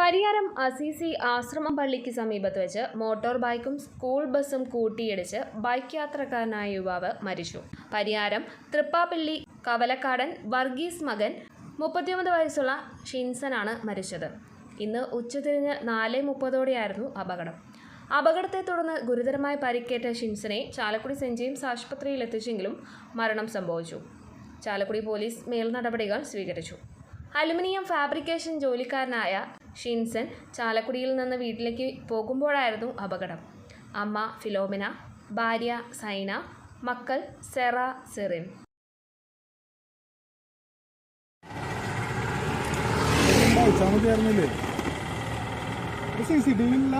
പരിയാരം അസീസി ആശ്രമം പള്ളിക്ക് സമീപത്ത് വെച്ച് മോട്ടോർ ബൈക്കും സ്കൂൾ ബസ്സും കൂട്ടിയിടിച്ച് ബൈക്ക് യാത്രക്കാരനായ യുവാവ് മരിച്ചു. പരിയാരം തൃപ്പാപ്പള്ളി കവലക്കാടൻ വർഗീസ് മകൻ മുപ്പത്തിയൊമ്പത് വയസ്സുള്ള ഷിൻസനാണ് മരിച്ചത്. ഇന്ന് ഉച്ചതിരിഞ്ഞ് നാല് മുപ്പതോടെയായിരുന്നു അപകടം. അപകടത്തെ തുടർന്ന് ഗുരുതരമായി പരിക്കേറ്റ ഷിൻസനെ ചാലക്കുടി സെന്റ് ജെയിംസ് ആശുപത്രിയിൽ എത്തിച്ചെങ്കിലും മരണം സംഭവിച്ചു. ചാലക്കുടി പോലീസ് മേൽനടപടികൾ സ്വീകരിച്ചു. അലുമിനിയം ഫാബ്രിക്കേഷൻ ജോലിക്കാരനായ ഷിൻസൺ ചാലക്കുടിയിൽ നിന്ന് വീട്ടിലേക്ക് പോകുമ്പോഴായിരുന്നു അപകടം. അമ്മ ഫിലോമിന ഭാര്യ സൈന മക്കൾ സെറ സെറിൻ. C C വിയിലില്ല?